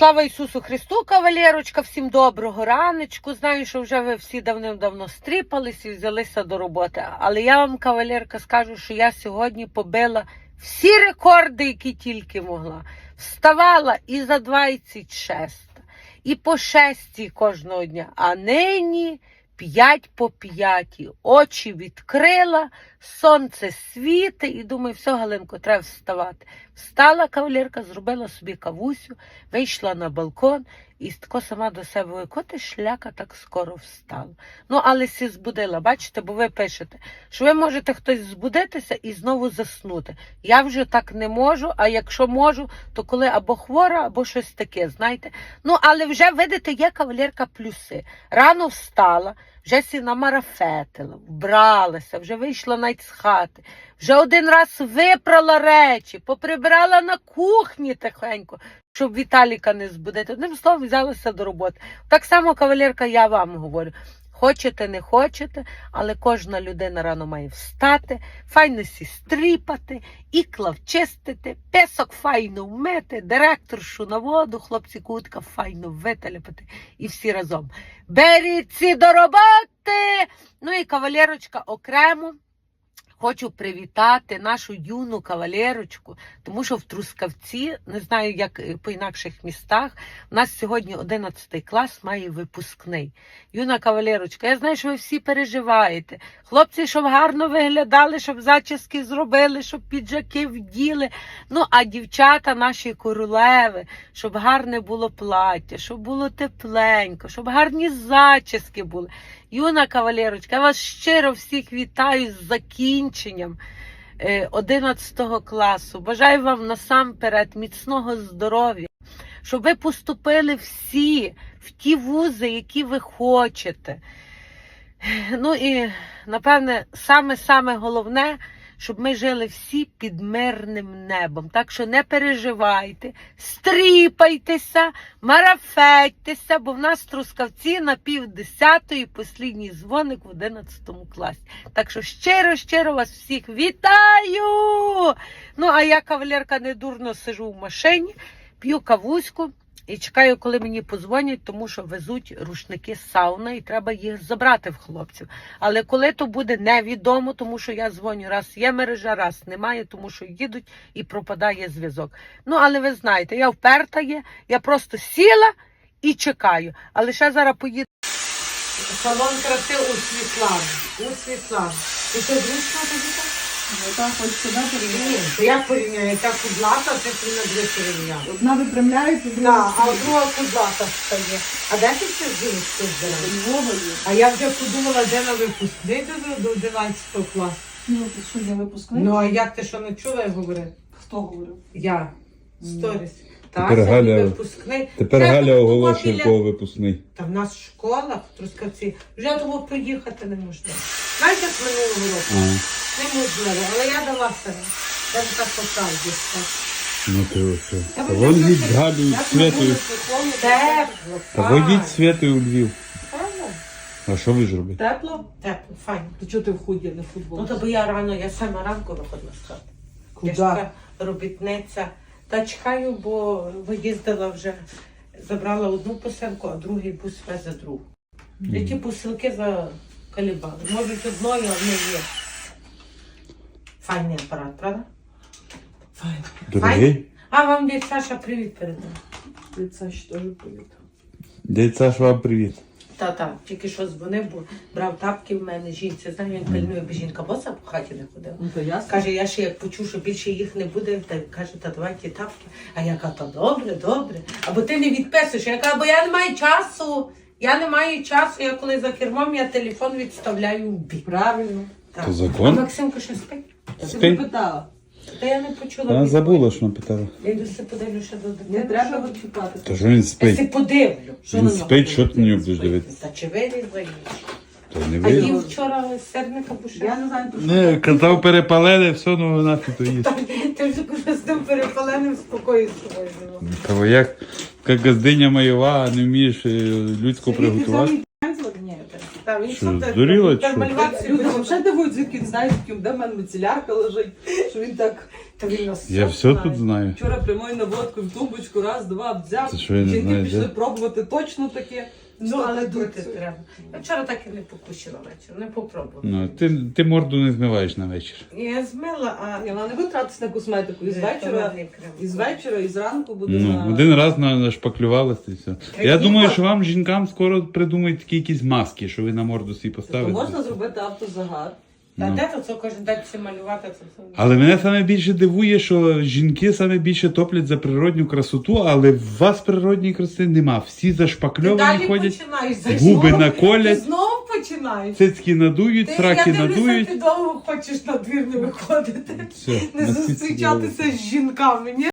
Слава Ісусу Христу, кавалерочка, всім доброго раночку. Знаю, що вже ви всі давним-давно стріпались і взялися до роботи. Але я вам, кавалерка, скажу, що я сьогодні побила всі рекорди, які тільки могла. Вставала і за 26, і по 6 кожного дня. А нині 5 по 5. Очі відкрила, сонце світить і думаю, все, Галинко, треба вставати. Встала кавалерка, зробила собі кавусю, вийшла на балкон і тако сама до себе говорю, коти шляка так скоро встала. Ну, але сі збудила, бачите, бо ви пишете, що ви можете хтось збудитися і знову заснути. Я вже так не можу, а якщо можу, то коли або хвора, або щось таке, знаєте. Ну, але вже, видите, є кавалерка плюси. Рано встала, вже сі намарафетила, вбралася, вже вийшла навіть з хати, вже один раз випрала речі, поприбирала на кухні тихенько, щоб Віталіка не збудити. Одним словом, взялася до роботи. Так само, кавалерка, я вам говорю. Хочете, не хочете, але кожна людина рано має встати, файно сістріпати, ікла вчистити, песок файно вмити, директоршу на воду, хлопці кутка файно виталіпати і всі разом. Беріться до роботи! Ну і кавалерочка окремо. Хочу привітати нашу юну кавалерочку, тому що в Трускавці, не знаю, як е, по інакших містах, у нас сьогодні 11 клас має випускний. Юна кавалерочка, я знаю, що ви всі переживаєте. Хлопці, щоб гарно виглядали, щоб зачіски зробили, щоб піджаки вділи. Ну, а дівчата наші королеви, щоб гарне було плаття, щоб було тепленько, щоб гарні зачіски були. Юна кавалерочка, я вас щиро всіх вітаю з закінченням е, 11 класу. Бажаю вам насамперед міцного здоров'я, щоб ви поступили всі в ті вузи, які ви хочете. Ну і напевне, саме-саме головне, щоб ми жили всі під мирним небом. Так що не переживайте, стріпайтеся, марафеттеся, бо в нас трускавці на пів десятої послідній дзвоник в 11 класі. Так що щиро-щиро вас всіх вітаю! Ну, а я, кавалерка, недурно сижу в машині, п'ю кавуську. І чекаю, коли мені позвонять, тому що везуть рушники з сауна і треба їх забрати в хлопців. Але коли то буде невідомо, тому що я дзвоню, раз є мережа, раз немає, тому що їдуть і пропадає зв'язок. Ну, але ви знаєте, я вперта є, я просто сіла і чекаю. Але ще зараз поїду. Салон краси у Світлану. У Світлану. І це зручно? Ну так, хоч сюди порівняти. Я порівняю, яка кудлата, це ти на дві порівняла. Одна виправляється, Так, друга а стоїть. друга кудлата стає. А де ти це жіночку збираєш? Львова. А я вже подумала, де на випускний до, до 11 класу. Ну, ти що, я випускник? Ну, а як ти що не чула, я говорю? Хто говорив? Я. Сторіс. Тепер Так, сьогодні Галя- випускний. Тепер Вже Галя оголошує біля- кого випускний. Та в нас школа в Трускавці. Вже того проїхати не можна. Знаєте, як минулого року? А, Неможливо, але я дала себе. Я ж так по правді. так. ну що. Я Та вон не від знаю, Галю Як на Святою. Тепло, Та Святою у Львів. Файно. А що ви ж робите? Тепло? Тепло, файно. То чого ти в худі, а не в Ну, то бо я рано, я саме ранку виходила з хати. Я така робітниця. Та чекаю, бо виїздила вже, забрала одну посилку, а другий бус везе другу. І ті посилки закалібали. Можуть одною, а не є. Файний апарат, правда? Файно. Дорогий? А вам дядь Саша привіт передав. Від Саші теж привіт. Дядь Саш, вам привіт. Та-та, тільки що дзвонив, бо брав тапки в мене жінці. Знаю, він пильнує, бо жінка боса по хаті не ходила. Ну, то ясно. Каже, я ще як почув, що більше їх не буде, та каже, та давай ті тапки. А я кажу, та добре, добре. Або ти не відписуєш. Я кажу, бо я не маю часу. Я не маю часу. Я коли за кермом, я телефон відставляю в бік. Правильно. Так. То закон? А Максимка що спить? Спи. тебе питала. Та я не почула. Вона забула, що напитала. Я йду все подивлю, що до дитини. Не треба що- відчіпати. Та що він Я все спить? подивлю. Що Він на нього спить, що ти на нього будеш дивитися? Та чи вирізаєш? То не А ви. їв вчора серника бушка. Я не знаю, про що. Не, казав перепалили, все, ну нафіг то їсть. Ти вже коли з тим перепаленим спокою з тобою живо. Кого як, як газдиня майова, не вмієш е, людську приготувати. Що, здуріла, чи Люди взагалі дивують, звідки він знає, звідки де в мене мицелярка лежить, що він так Та він нас Я все тут знаю. вчора прямою наводкою в тумбочку, раз, два, взяв. Це що, я не Жінки знаю, пішли де? пробувати точно таке. Ну, але дути треба. Я вчора так і не покусила вечір, не попробувала. Ну, ти, ти морду не змиваєш на вечір. Я змила, а Ні, вона не буде тратитися на косметику. І з вечора, із і з вечора, і зранку буде Ну, на... один раз на- нашпаклювалася і все. Я ні, думаю, бо- що вам, жінкам, скоро придумають такі якісь маски, що ви на морду собі То поставите. можна зробити автозагар. Та Ну. де то це кожен день всі малювати? Це все. Але мене саме більше дивує, що жінки саме більше топлять за природню красоту, але в вас природній краси нема. Всі Ти зашпакльовані далі ходять, починаєш. губи знову- наколять. Ти знову починаєш. цицьки надують, Ти, сраки я дивлюся, надують. ти довго хочеш на двір не виходити. Все, Не на зустрічатися з жінками, ні?